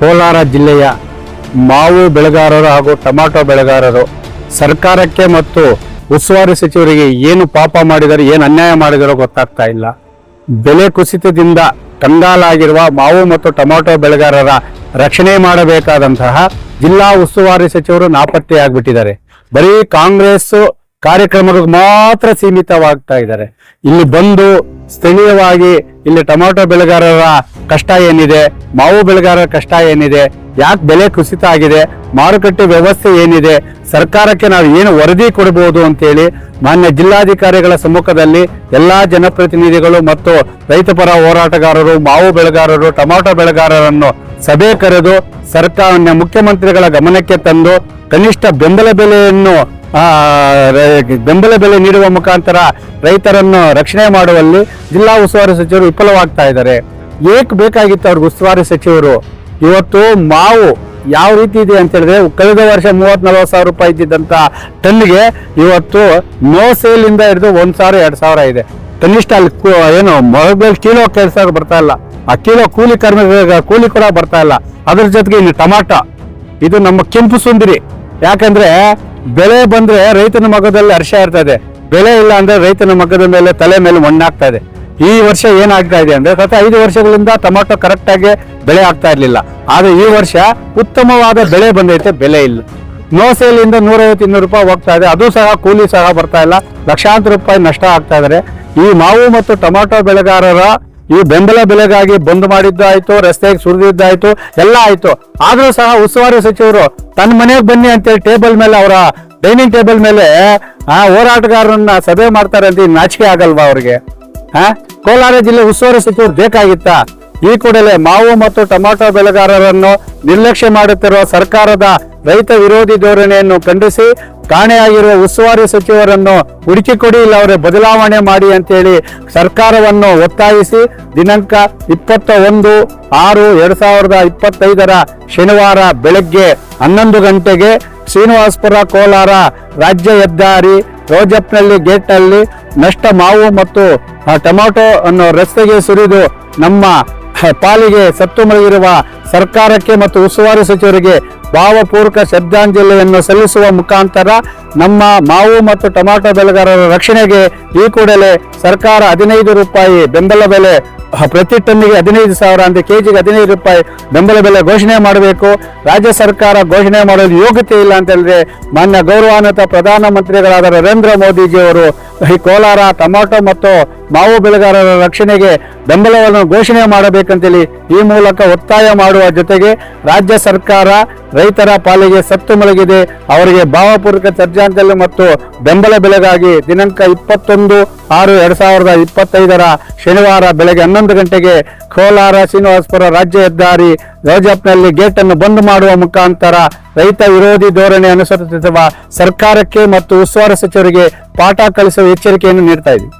ಕೋಲಾರ ಜಿಲ್ಲೆಯ ಮಾವು ಬೆಳೆಗಾರರು ಹಾಗೂ ಟೊಮಾಟೊ ಬೆಳೆಗಾರರು ಸರ್ಕಾರಕ್ಕೆ ಮತ್ತು ಉಸ್ತುವಾರಿ ಸಚಿವರಿಗೆ ಏನು ಪಾಪ ಮಾಡಿದರೆ ಏನು ಅನ್ಯಾಯ ಮಾಡಿದರೋ ಗೊತ್ತಾಗ್ತಾ ಇಲ್ಲ. ಬೆಲೆ ಕುಸಿತದಿಂದ ಕಂಗಾಲಾಗಿರುವ ಮಾವು ಮತ್ತು ಟೊಮಾಟೊ ಬೆಳೆಗಾರರ ರಕ್ಷಣೆ ಮಾಡಬೇಕಾದಂತಹ ಜಿಲ್ಲಾ ಉಸ್ತುವಾರಿ ಸಚಿವರು ನಾಪತ್ತೆಯಾಗ್ಬಿಟ್ಟಿದ್ದಾರೆ. ಬರೀ ಕಾಂಗ್ರೆಸ್ ಕಾರ್ಯಕ್ರಮಗಳಿಗೆ ಮಾತ್ರ ಸೀಮಿತವಾಗ್ತಾ ಇದ್ದಾರೆ. ಇಲ್ಲಿ ಬಂದು ಸ್ಥಳೀಯವಾಗಿ ಇಲ್ಲಿ ಟೊಮಾಟೊ ಬೆಳೆಗಾರರ ಕಷ್ಟ ಏನಿದೆ, ಮಾವು ಬೆಳೆಗಾರರ ಕಷ್ಟ ಏನಿದೆ, ಯಾಕೆ ಬೆಲೆ ಕುಸಿತ ಆಗಿದೆ, ಮಾರುಕಟ್ಟೆ ವ್ಯವಸ್ಥೆ ಏನಿದೆ, ಸರ್ಕಾರಕ್ಕೆ ನಾವು ಏನು ವರದಿ ಕೊಡಬಹುದು ಅಂತೇಳಿ ಮಾನ್ಯ ಜಿಲ್ಲಾಧಿಕಾರಿಗಳ ಸಮ್ಮುಖದಲ್ಲಿ ಎಲ್ಲಾ ಜನಪ್ರತಿನಿಧಿಗಳು ಮತ್ತು ರೈತಪರ ಹೋರಾಟಗಾರರು, ಮಾವು ಬೆಳೆಗಾರರು, ಟೊಮಾಟೊ ಬೆಳೆಗಾರರನ್ನು ಸಭೆ ಕರೆದು ಸರ್ಕಾರ ಮುಖ್ಯಮಂತ್ರಿಗಳ ಗಮನಕ್ಕೆ ತಂದು ಕನಿಷ್ಠ ಬೆಂಬಲ ಬೆಲೆಯನ್ನು ಬೆಂಬಲ ಬೆಲೆ ನೀಡುವ ಮುಖಾಂತರ ರೈತರನ್ನು ರಕ್ಷಣೆ ಮಾಡುವಲ್ಲಿ ಜಿಲ್ಲಾ ಉಸ್ತುವಾರಿ ಸಚಿವರು ವಿಫಲವಾಗ್ತಾ ಇದ್ದಾರೆ. ಏಕ್ ಬೇಕಾಗಿತ್ತು ಅವ್ರಿಗೆ ಉಸ್ತುವಾರಿ ಸಚಿವರು. ಇವತ್ತು ಮಾವು ಯಾವ ರೀತಿ ಇದೆ ಅಂತ ಹೇಳಿದ್ರೆ, ಕಳೆದ ವರ್ಷ ಮೂವತ್ ನಲವತ್ತು ಸಾವಿರ ರೂಪಾಯಿ ಇದ್ದಿದ್ದಂತ ಟನ್ಗೆ ಇವತ್ತು ನೋ ಸೇಲ್ ಇಂದ ಹಿಡಿದು ಒಂದ್ ಸಾವಿರ, ಎರಡ್ ಸಾವಿರ ಇದೆ. ಕನಿಷ್ಠ ಅಲ್ಲಿ ಏನು ಮೊಬೈಲ್ ಕಿಲೋ ಕೆಲಸ ಬರ್ತಾ ಇಲ್ಲ. ಆ ಕಿಲೋ ಕೂಲಿ ಕಾರ್ಮಿಕರಿಗೆ ಕೂಲಿ ಕೂಡ ಬರ್ತಾ ಇಲ್ಲ. ಅದ್ರ ಜೊತೆಗೆ ಇಲ್ಲಿ ಟಮಾಟೊ. ಇದು ನಮ್ಮ ಕೆಂಪು ಸುಂದರಿ. ಯಾಕಂದ್ರೆ ಬೆಳೆ ಬಂದ್ರೆ ರೈತನ ಮಗದಲ್ಲಿ ಹರ್ಷ ಇರ್ತದೆ. ಬೆಳೆ ಇಲ್ಲ ಅಂದ್ರೆ ರೈತನ ಮಗದ ಮೇಲೆ ತಲೆ ಮೇಲೆ ಮಣ್ಣಾಗ್ತಾ ಇದೆ. ಈ ವರ್ಷ ಏನಾಗ್ತಾ ಇದೆ ಅಂದ್ರೆ ಗತ ಐದು ವರ್ಷಗಳಿಂದ ಟೊಮಾಟೊ ಕರೆಕ್ಟ್ ಆಗಿ ಬೆಳೆ ಆಗ್ತಾ ಇರಲಿಲ್ಲ. ಆದ್ರೆ ಈ ವರ್ಷ ಉತ್ತಮವಾದ ಬೆಳೆ ಬಂದೈತೆ, ಬೆಲೆ ಇಲ್ಲ. ನೋ ಇಂದ ನೂರೈವತ್ತು ಇನ್ನೂರು ರೂಪಾಯಿ ಹೋಗ್ತಾ ಇದೆ. ಅದು ಸಹ ಕೂಲಿ ಸಹ ಬರ್ತಾ ಇಲ್ಲ. ಲಕ್ಷಾಂತರ ರೂಪಾಯಿ ನಷ್ಟ ಆಗ್ತಾ ಇದಾರೆ. ಈ ಮಾವು ಮತ್ತು ಟೊಮಾಟೊ ಬೆಳೆಗಾರರ ಈ ಬೆಂಬಲ ಬೆಲೆಗಾಗಿ ಬಂದ್ ಮಾಡಿದ್ದು ಆಯ್ತು ರಸ್ತೆಗೆ ಸುರಿದಿದ್ದಾಯ್ತು, ಎಲ್ಲ ಆಯ್ತು. ಆದ್ರೂ ಸಹ ಉಸ್ತುವಾರಿ ಸಚಿವರು, ತನ್ನ ಮನೆಗೆ ಬನ್ನಿ ಅಂತೇಳಿ ಟೇಬಲ್ ಮೇಲೆ ಅವರ ಡೈನಿಂಗ್ ಟೇಬಲ್ ಮೇಲೆ, ಆ ಹೋರಾಟಗಾರರನ್ನ ಸಭೆ ಮಾಡ್ತಾರೆ ಅಂತ ನಾಚಿಕೆ ಆಗಲ್ವಾ ಅವ್ರಿಗೆ? ಹಾ? ಕೋಲಾರ ಜಿಲ್ಲೆ ಉಸ್ತುವಾರಿ ಸಚಿವರು ಬೇಕಾಗಿತ್ತಾ? ಈ ಕೂಡಲೇ ಮಾವು ಮತ್ತು ಟೊಮಾಟೊ ಬೆಳೆಗಾರರನ್ನು ನಿರ್ಲಕ್ಷ್ಯ ಮಾಡುತ್ತಿರುವ ಸರ್ಕಾರದ ರೈತ ವಿರೋಧಿ ಧೋರಣೆಯನ್ನು ಖಂಡಿಸಿ ಕಾಣೆಯಾಗಿರುವ ಉಸ್ತುವಾರಿ ಸಚಿವರನ್ನು ಹುಡುಕಿಕೊಡಿ ಇಲ್ಲ, ಅವರೇ ಬದಲಾವಣೆ ಮಾಡಿ ಅಂತೇಳಿ ಸರ್ಕಾರವನ್ನು ಒತ್ತಾಯಿಸಿ ದಿನಾಂಕ ಇಪ್ಪತ್ತ ಒಂದು ಆರು ಎರಡ್ ಸಾವಿರದ ಇಪ್ಪತ್ತೈದರ ಶನಿವಾರ ಬೆಳಗ್ಗೆ ಹನ್ನೊಂದು ಗಂಟೆಗೆ ಶ್ರೀನಿವಾಸಪುರ ಕೋಲಾರ ರಾಜ್ಯ ಹೆದ್ದಾರಿ ರೋಜಪ್ನಲ್ಲಿ ಗೇಟ್ನಲ್ಲಿ ನಷ್ಟ ಮಾವು ಮತ್ತು ಟೊಮ್ಯಾಟೊ ಅನ್ನು ರಸ್ತೆಗೆ ಸುರಿದು ನಮ್ಮ ಪಾಲಿಗೆ ಸತ್ತು ಮಲಗಿರುವ ಸರ್ಕಾರಕ್ಕೆ ಮತ್ತು ಉಸ್ತುವಾರಿ ಸಚಿವರಿಗೆ ಭಾವಪೂರ್ವಕ ಶ್ರದ್ಧಾಂಜಲಿಯನ್ನು ಸಲ್ಲಿಸುವ ಮುಖಾಂತರ ನಮ್ಮ ಮಾವು ಮತ್ತು ಟೊಮಾಟೊ ಬೆಳೆಗಾರರ ರಕ್ಷಣೆಗೆ ಈ ಕೂಡಲೇ ಸರ್ಕಾರ ಹದಿನೈದು ರೂಪಾಯಿ ಬೆಂಬಲ ಬೆಲೆ ಪ್ರತಿ ಟನ್ನಿಗೆ ಹದಿನೈದು ಸಾವಿರ ಅಂದ್ರೆ ಕೆಜಿಗೆ ಹದಿನೈದು ರೂಪಾಯಿ ಬೆಂಬಲ ಬೆಲೆ ಘೋಷಣೆ ಮಾಡಬೇಕು. ರಾಜ್ಯ ಸರ್ಕಾರ ಘೋಷಣೆ ಮಾಡಲು ಯೋಗ್ಯತೆ ಇಲ್ಲ ಅಂತ ಹೇಳಿದ್ರೆ ಮಾನ್ಯ ಗೌರವಾನ್ವಿತ ಪ್ರಧಾನಮಂತ್ರಿಗಳಾದ ನರೇಂದ್ರ ಮೋದಿಜಿಯವರು ಈ ಕೋಲಾರ, ಟೊಮಾಟೊ ಮತ್ತು ಮಾವು ಬೆಳೆಗಾರರ ರಕ್ಷಣೆಗೆ ಬೆಂಬಲವನ್ನು ಘೋಷಣೆ ಮಾಡಬೇಕಂತೇಳಿ ಈ ಮೂಲಕ ಒತ್ತಾಯ ಮಾಡುವ ಜೊತೆಗೆ ರಾಜ್ಯ ಸರ್ಕಾರ ರೈತರ ಪಾಲಿಗೆ ಸತ್ತು ಮಲಗಿದೆ. ಅವರಿಗೆ ಭಾವಪೂರ್ವಕ ಶ್ರದ್ಧಾಂಜಲಿ ಮತ್ತು ಬೆಂಬಲ ಬೆಲೆಗಾಗಿ ದಿನಾಂಕ ಇಪ್ಪತ್ತೊಂದು ಆರು ಎರಡ್ ಸಾವಿರದ ಇಪ್ಪತ್ತೈದರ ಶನಿವಾರ ಬೆಳಗ್ಗೆ ಹನ್ನೊಂದು ಗಂಟೆಗೆ ಕೋಲಾರ ಶ್ರೀನಿವಾಸಪುರ ರಾಜ್ಯ ಹೆದ್ದಾರಿ ರೋಜಪ್ನಲ್ಲಿ ಗೇಟ್ ಅನ್ನು ಬಂದ್ ಮಾಡುವ ಮುಖಾಂತರ ರೈತ ವಿರೋಧಿ ಧೋರಣೆ ಅನುಸರಿಸುತ್ತಿರುವ ಸರ್ಕಾರಕ್ಕೆ ಮತ್ತು ಉಸ್ತುವಾರಿ ಸಚಿವರಿಗೆ ಪಾಠ ಕಲಿಸುವ ಎಚ್ಚರಿಕೆಯನ್ನು ನೀಡ್ತಾ ಇದ್ದೀವಿ